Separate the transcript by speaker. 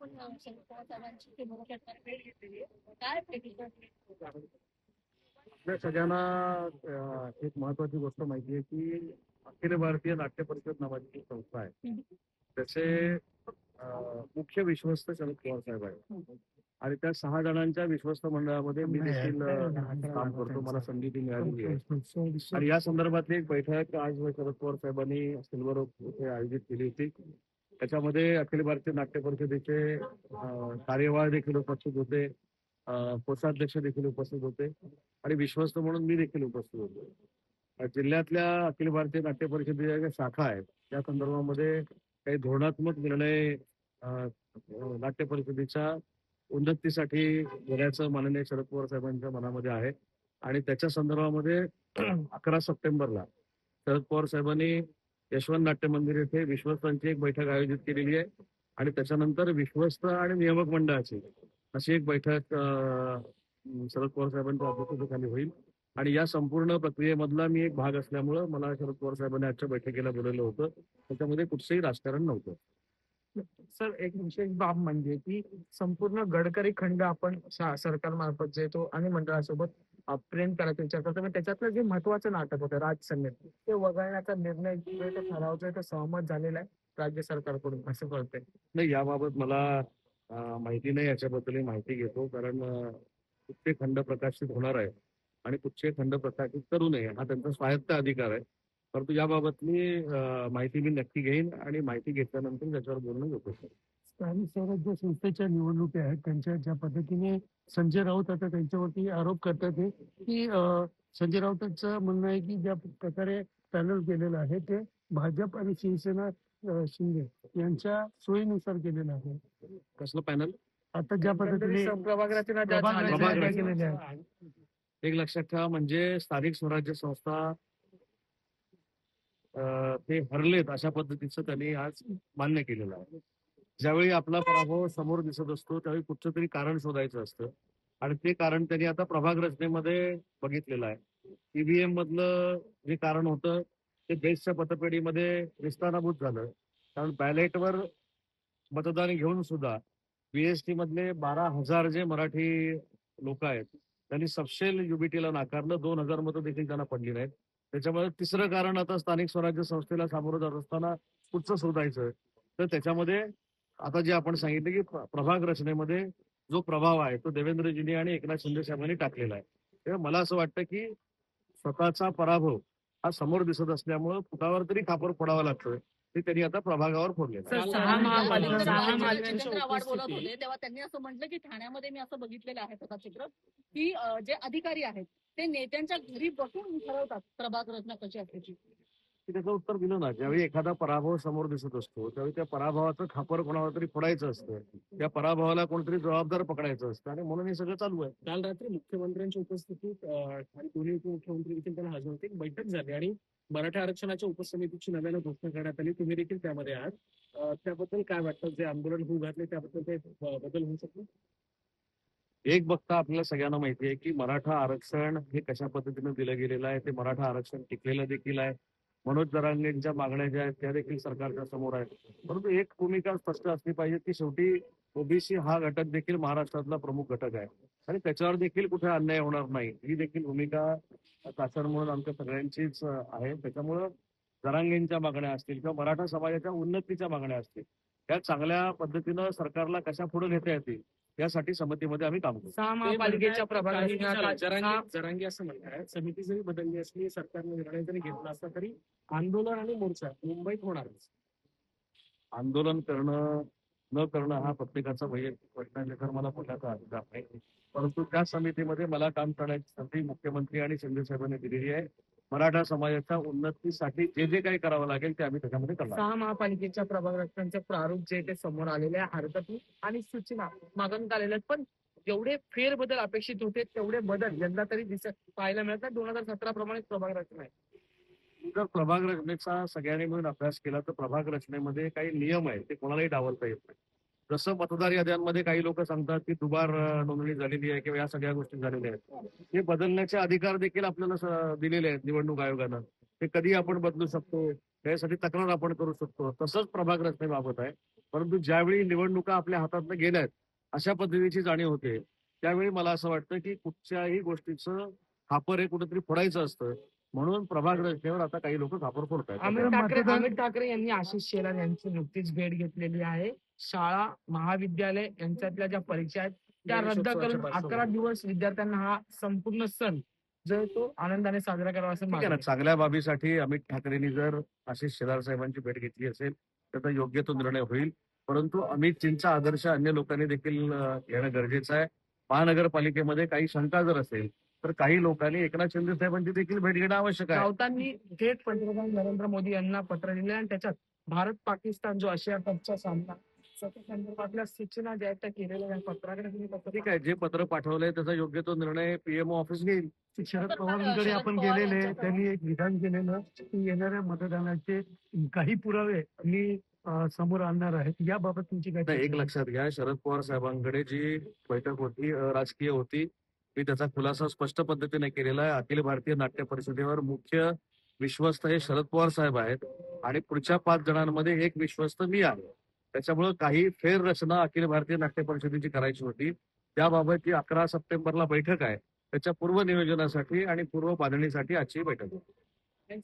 Speaker 1: आपण साहेबांची भेट घेतलेली आहे. काय
Speaker 2: सगळ्यांना एक महत्वाची गोष्ट माहिती आहे की अखिल भारतीय नाट्य परिषद नावाची जी संस्था आहे. त्याचे मुख्य विश्वस्त शरद पवार साहेब आहेत. आणि त्या सहा जणांच्या विश्वस्त मंडळामध्ये मी देखील काम करतो. मला संधी ती मिळालेली आहे. आणि या संदर्भातली एक बैठक आज शरद पवार साहेबांनी सिल्वर ओक येथे आयोजित केली होती. त्याच्यामध्ये अखिल भारतीय नाट्य परिषदेचे कार्यवाह देखील उपस्थित होते. कोषाध्यक्ष देखील उपस्थित होते. आणि विश्वस्त म्हणून मी देखील उपस्थित होतो. जिल्ह्यातल्या अखिल भारतीय नाट्य परिषदेच्या ज्या शाखा आहेत त्या संदर्भामध्ये काही धोरणात्मक निर्णय नाट्य परिषदेच्या उन्नतीसाठी घेण्याचं माननीय शरद पवार साहेबांच्या मनामध्ये आहे. आणि त्याच्या संदर्भामध्ये अकरा सप्टेंबरला शरद पवार साहेबांनी यशवंत नाट्य मंदिर येथे विश्वस्तांची एक बैठक आयोजित केलेली आहे. आणि त्याच्यानंतर विश्वस्त आणि नियामक मंडळाची अशी एक बैठक शरद पवार साहेबांच्या अध्यक्षतेखाली होईल. आणि या संपूर्ण प्रक्रियेमधला मी एक भाग असल्यामुळं मला शरद पवार साहेबांनी आजच्या बैठकीला बोलवलं होतं. त्याच्यामध्ये कुठचंही राजकारण नव्हतं.
Speaker 3: सर एक विशेष बाब म्हणजे की संपूर्ण गडकरी खंड आपण सरकारमार्फत जे तो आणि मंडळासोबत प्रेम करायचा विचार करतो पण त्याच्यातलं जे महत्वाचं नाटक होतं राजसंगीत ते वगळण्याचा निर्णय जो आहे तो ठराव जो तो सहमत झालेला आहे राज्य सरकारकडून असं कळतंय.
Speaker 2: नाही याबाबत मला माहिती नाही याच्याबद्दल माहिती घेतो. कारण कुठचे खंड प्रकाशित होणार आहे आणि कुठचे खंड प्रकाशित करू नये हा त्यांचा स्वायत्त अधिकार आहे. परंतु याबाबतली अं, माहिती मी नक्की घेईन आणि माहिती घेतल्यानंतर त्याच्यावर बोलणं घेतो
Speaker 4: स्थानिक स्वराज्य संस्थेच्या निवडणुकी आहेत. त्यांच्या ज्या पद्धतीने संजय राऊत आता त्यांच्यावरती आरोप करतात हे की संजय राऊतांचं म्हणणं आहे की ज्या प्रकारे पॅनल केलेलं आहे ते भाजप आणि शिवसेना शिंदे यांच्या सोयीनुसार केलेलं आहे.
Speaker 2: कसलं पॅनल?
Speaker 4: आता ज्या पद्धतीने
Speaker 3: ज्या
Speaker 2: ज्या. एक लक्षात ठेवा म्हणजे स्थानिक स्वराज्य संस्था ते हरलेत अशा पद्धतीचं त्यांनी आज मान्य केलेलं आहे. ज्यावेळी आपला पराभव समोर दिसत असतो त्यावेळी कुठचं तरी कारण शोधायचं असतं. आणि ते कारण त्यांनी आता प्रभाग रचनेमध्ये बघितलेलं आहे. ईव्हीएम मधलं जे कारण होतं ते बेस्टच्या पतपेढीमध्ये विस्ताराभूत झालं. कारण बॅलेटवर मतदान घेऊन सुद्धा बीएसटी मधले बारा हजार जे मराठी लोक आहेत त्यांनी सपशेल युबीटीला नाकारलं. दोन हजार मतं देखील त्यांना पडली नाहीत. त्याच्यामध्ये तिसरं कारण आता स्थानिक स्वराज्य संस्थेला सामोरं जात असताना कुठचं शोधायचं. तर त्याच्यामध्ये आता जे आपण सांगितलं की प्र- प्रभाग रचनेमध्ये जो प्रभाव आहे तो देवेंद्रजींनी आणि एकनाथ शिंदे साहेबांनी टाकलेला आहे. तेव्हा मला असं वाटतं की स्वतःचा पराभव हा समोर दिसत असल्यामुळं फुटावर तरी खापर फोडावा लागतोय. ते त्यांनी आता प्रभागावर
Speaker 1: होते तेव्हा त्यांनी असं म्हटलं की ठाण्यामध्ये मी असं बघितलेलं आहे चित्र की जे अधिकारी आहेत ते नेत्यांच्या घरी बसून ठरवतात प्रभाग रचना कशी असायची.
Speaker 2: की त्याचं उत्तर दिलं ना. ज्यावेळी एखादा पराभव समोर दिसत असतो त्यावेळी त्या पराभवाचं खापर कोणावर तरी फोडायचं असतं. त्या पराभवाला कोणतरी जबाबदार पकडायचं असतं. आणि म्हणून हे सगळं चालू आहे.
Speaker 5: काल रात्री मुख्यमंत्र्यांच्या उपस्थितीत आणि दोन्ही उपमुख्यमंत्री देखील त्यांना हजर होते. बैठक झाली आणि मराठा आरक्षणाच्या उपसमितीची नव्यानं घोषणा करण्यात आली. तुम्ही देखील त्यामध्ये आहात. त्याबद्दल काय वाटतं? जे आंदोलन होऊ घातले त्याबद्दल काही बदल होऊ शकतो
Speaker 2: एक बघता आपल्याला सगळ्यांना माहिती आहे की मराठा आरक्षण हे कशा पद्धतीनं दिलं गेलेलं आहे? ते मराठा आरक्षण टिकलेलं देखील आहे. मनोज जरांगेंच्या मागण्या ज्या आहेत त्या देखील सरकारच्या समोर आहेत. परंतु एक भूमिका स्पष्ट असली पाहिजे की शेवटी ओबीसी हा घटक देखील महाराष्ट्रातला प्रमुख घटक आहे. आणि त्याच्यावर देखील कुठे अन्याय होणार नाही ही देखील भूमिका शासन म्हणून आमच्या सगळ्यांचीच आहे. त्याच्यामुळं जरांगेंच्या मागण्या असतील किंवा मराठा समाजाच्या उन्नतीच्या मागण्या असतील त्या चांगल्या पद्धतीनं सरकारला कशा पुढे घेता येतील यासाठी समितीमध्ये आम्ही काम करू.
Speaker 3: सहा
Speaker 5: ते
Speaker 3: महापालिकेच्या
Speaker 5: म्हणतायत
Speaker 3: प्रभाग
Speaker 5: काही
Speaker 3: रचना
Speaker 5: विचार-
Speaker 3: सहा-
Speaker 5: जरांगे असं म्हणतात समिती जरी बदलली असली सरकारने निर्णय जरी घेतला असला तरी आंदोलन आणि मोर्चा मुंबईत होणारच.
Speaker 2: आंदोलन करणं न करणं हा प्रत्येकाचा वैयक्तिक प्रश्न आहे त्याच्यावर मला बोलण्याचा अधिकार नाही परंतु त्या समितीमध्ये मला काम करण्याची संधी मुख्यमंत्री आणि शिंदे साहेबांनी दिलेली आहे. मराठा समाजाच्या उन्नतीसाठी जे जे काही करावं लागेल ते आम्ही त्याच्यामध्ये करणार
Speaker 3: सहा महापालिकेच्या प्रभाग रचनांचे प्रारूप जे ते समोर आलेले आहे हरकती आणि सूचना मागणीत आलेल्या आहेत. पण जेवढे फेरबदल अपेक्षित होते तेवढे बदल यंदा तरी दिसत पाहायला मिळत नाही. दोन हजार सतरा प्रमाणे प्रभाग रचना आहे
Speaker 2: जर प्रभाग रचनेचा सगळ्यांनी मिळून अभ्यास केला तर प्रभाग रचनेमध्ये काही नियम आहेत ते कोणालाही डावलता येत नाही जसं मतदार याद्यांमध्ये काही लोक सांगतात की दुबार नोंदणी झालेली आहे किंवा या सगळ्या गोष्टी झालेल्या आहेत. हे बदलण्याचे अधिकार देखील आपल्याला दिलेले आहेत निवडणूक आयोगानं. ते कधी आपण बदलू शकतो. त्यासाठी तक्रार आपण करू शकतो. तसंच प्रभाग रचनेबाबत आहे. परंतु ज्यावेळी निवडणुका आपल्या हातातनं गेल्या आहेत अशा पद्धतीची जाणीव होते. त्यावेळी मला असं वाटतं की कुठच्याही गोष्टीचं खापर हे कुठेतरी फोडायचं असतं. म्हणून प्रभाग रचनेवर आता काही लोक खापर फोडत आहेत
Speaker 3: अमित ठाकरे अमित ठाकरे यांनी आशिष शेलार यांची नुकतीच भेट घेतलेली आहे. शाळा महाविद्यालय यांच्यातल्या ज्या परीक्षा आहेत त्या रद्द करून अकरा दिवस विद्यार्थ्यांना हा संपूर्ण सण जो तो आनंदाने साजरा करावा असं
Speaker 2: चांगल्या बाबीसाठी अमित ठाकरेंनी जर आशिष शेलार साहेबांची भेट घेतली असेल त्याचा योग्य तो निर्णय होईल. परंतु अमितजींचा आदर्श अन्य लोकांनी देखील घेणं गरजेचं आहे. महानगरपालिकेमध्ये काही शंका जर असेल तर काही लोकांनी एकनाथ शिंदे साहेबांची देखील भेट घेणं आवश्यक आहे.
Speaker 3: राऊतांनी थेट पंतप्रधान नरेंद्र मोदी यांना पत्र लिहिले आणि त्याच्यात भारत पाकिस्तान जो आशिया कपचा सामना संदर्भातल्या सूचना ज्या त्या केलेल्या या पत्राकडे तुम्ही पत्र
Speaker 2: ठीक आहे जे पत्र पाठवलंय त्याचा योग्य तो निर्णय पीएमओ ऑफिस घेईल.
Speaker 4: शरद पवारांकडे आपण
Speaker 1: पवार
Speaker 4: गेलेले त्यांनी एक विधान केलेलं की येणाऱ्या मतदानाचे काही पुरावे मी समोर आणणार आहेत याबाबत तुमची काय
Speaker 2: एक? लक्षात घ्या शरद पवार साहेबांकडे जी बैठक होती राजकीय होती मी त्याचा खुलासा स्पष्ट पद्धतीने केलेला आहे. अखिल भारतीय नाट्य परिषदेवर मुख्य विश्वस्त हे शरद पवार साहेब आहेत आणि पुढच्या पाच जणांमध्ये एक विश्वस्त मी आहे. त्याच्यामुळं काही फेररचना अखिल भारतीय नाट्य परिषदेची करायची होती. त्याबाबत जी अकरा सप्टेंबरला बैठक आहे त्याच्या पूर्व नियोजनासाठी आणि पूर्व बांधणीसाठी आजची बैठक आहे